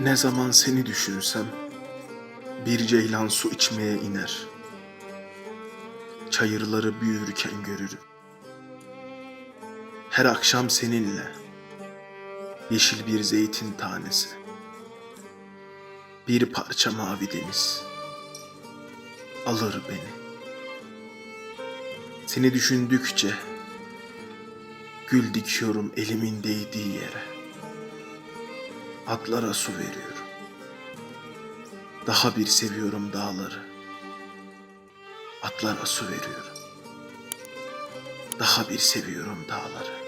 Ne zaman seni düşünsem bir ceylan su içmeye iner. Çayırları büyürken görürüm. Her akşam seninle yeşil bir zeytin tanesi. Bir parça mavi deniz alır beni. Seni düşündükçe gül dikiyorum elimin değdiği yere. Atlara su veriyorum. Daha bir seviyorum dağları. Atlara su veriyorum. Daha bir seviyorum dağları.